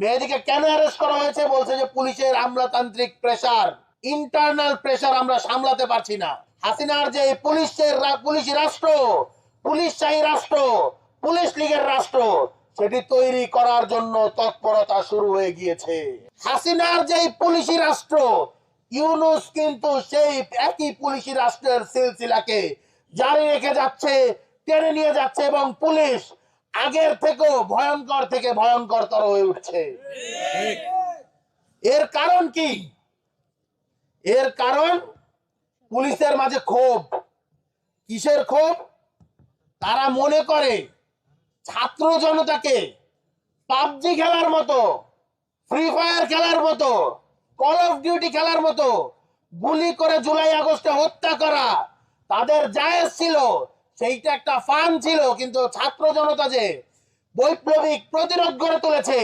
মেহেদিকে কেন অ্যারেস্ট করা হয়েছে? বলছে যে পুলিশের আমলাতান্ত্রিক প্রেসার ইন্টারনাল প্রেসার আমরা সামলাতে পারছি না। হাসিনার যে পুলিশের পুলিশি রাষ্ট্র পুলিশশাহী রাষ্ট্র, পুলিশ লীগের রাষ্ট্র, সেটি তৈরি করার জন্য তৎপরতা শুরু হয়ে গিয়েছে। হাসিনার যে পুলিশি রাষ্ট্র, ইউনুস কিন্তু সেই একই পুলিশি রাষ্ট্রের সিলসিলাকে জারি রেখে যাচ্ছে, টেনে নিয়ে যাচ্ছে এবং পুলিশ আগের থেকেও ভয়ঙ্কর থেকে ভয়ঙ্করতর হয়ে উঠছে। এর কারণ কি? এর কারণ পুলিশের মাঝে ক্ষোভ। কিসের ক্ষোভ? তারা মনে করে ছাত্র জনতাকে পাবজি খেলার মতো ফ্রি ফায়ার খেলার মতো কল অফ ডিউটি খেলার মতো গুলি করে জুলাই আগস্টে হত্যা করা তাদের জায়েজ ছিল। সেইটা একটা ফান ছিল কিন্তু ছাত্র জনতা যে বৈপ্লবিক প্রতিরোধ গড়ে তুলেছে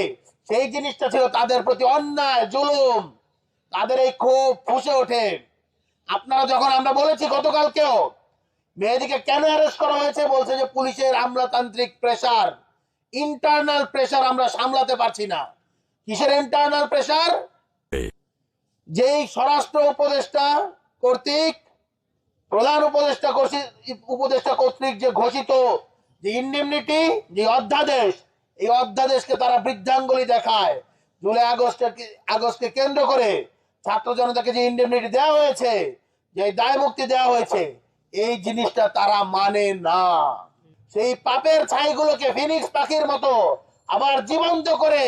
সেই জিনিসটা ছিল তাদের প্রতি অন্যায় জুলুম। তাদের এই ক্ষোভ ফুসে ওঠে। আপনারা যখন আমরা বলেছি গতকালকেও মেয়েদিকে কেন অ্যারেস্ট করা হয়েছে বলছে যে পুলিশের আমলাতান্ত্রিক প্রেসার ইন্টারনাল প্রেসার আমরা সামলাতে পারছি না। কিসের ইন্টারনাল প্রেসার যেই স্বরাষ্ট্র উপদেষ্টা কর্তৃক প্রধান উপদেষ্টা উপদেষ্টা কর্তৃক যে ঘোষিত যে ইন্ডিমনিটি যে অধ্যাদেশ, এই অধ্যাদেশকে তারা বৃদ্ধাঙ্গুলি দেখায়। জুলাই আগস্টের আগস্টকে কেন্দ্র করে ছাত্র জনতাকে যে ইন্ডিমনিটি দেওয়া হয়েছে, যে দায় মুক্তি দেওয়া হয়েছে, এই জিনিসটা তারা মানে না। সেই পাপের ছাইগুলোকে ফিনিক্স পাখির মতো আবার জীবন্ত করে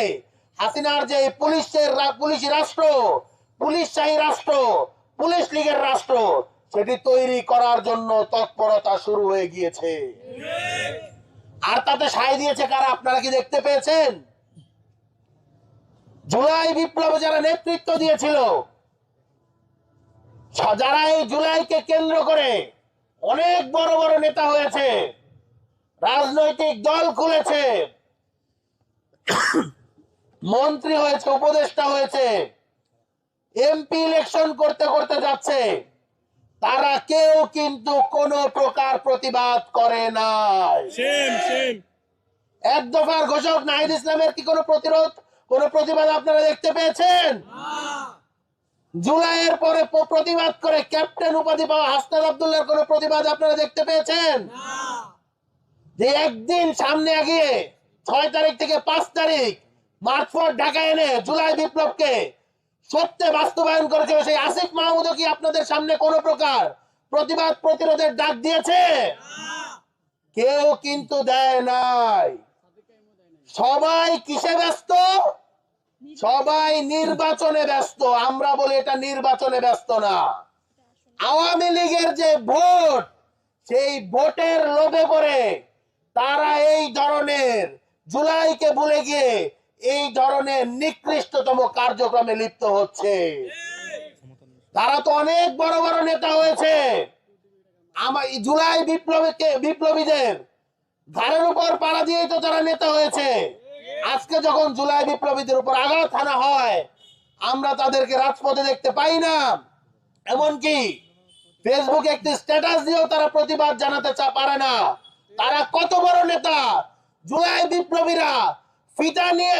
হাসিনার যে পুলিশের পুলিশি রাষ্ট্র পুলিশশাহী রাষ্ট্র, পুলিশ লীগের রাষ্ট্র সেটি তৈরি করার জন্য তৎপরতা শুরু হয়ে গিয়েছে। আর তাতে সায় দিয়েছে কারা আপনারা কি দেখতে পেয়েছেন? জুলাই বিপ্লবে যারা নেতৃত্ব দিয়েছিল, যারা এই জুলাইকে কেন্দ্র করে অনেক বড় বড় নেতা হয়েছে, রাজনৈতিক দল খুলেছে, মন্ত্রী হয়েছে, উপদেষ্টা হয়েছে, এমপি ইলেকশন করতে করতে যাচ্ছে। তারা কেউ কিন্তু কোনো প্রকার প্রতিবাদ করে নাই. এক দফার ঘোষক নাহিদ ইসলামের কি কোনো প্রতিরোধ কোনো প্রতিবাদ আপনারা দেখতে পেয়েছেন? জুলাইয়ের পরে প্রতিবাদ করে ক্যাপ্টেন উপাধি পাওয়া হাসনাদ আব্দুল্লাহর কোনো প্রতিবাদ আপনারা দেখতে পেয়েছেন? যে একদিন সামনে আগিয়ে ছয় তারিখ থেকে পাঁচ তারিখ মার্চফোর্ট ঢাকা এনে জুলাই বিপ্লবকে সত্যে বাস্তবায়ন করেছিল সেই আসিফ মাহমুদও কি আপনাদের সামনে কোনো প্রকার প্রতিবাদ প্রতিরোধের ডাক দিয়েছে? কেউ কিন্তু দেয় নাই। সবাই কিসে ব্যস্ত? সবাই নির্বাচনে ব্যস্ত। আমরা বলি এটা নির্বাচনে ব্যস্ত না। আওয়ামী লীগের যে ভোট, সেই ভোটের লোভে পড়ে তারা এই ধরনের জুলাইকে ভুলে গিয়ে এই ধরনের নিকৃষ্টতম কার্যক্রমে লিপ্ত হচ্ছে। তারা তো অনেক বড় বড় নেতা হয়েছে। আমার জুলাই বিপ্লবীকে, বিপ্লবীদের ঘাড়ের উপর পাড়া দিয়েই তো তারা নেতা হয়েছে। আজকে যখন জুলাই বিপ্লবীদের উপর আঘাত হানা হয়, আমরা তাদেরকে রাজপথে দেখতে পাই না। এমনকি ফেসবুকে একটি স্ট্যাটাস দিয়েও তারা প্রতিবাদ জানাতে চা, পারে না। তারা কত বড় নেতা? জুলাই বিপ্লবীরা ফিতা নিয়ে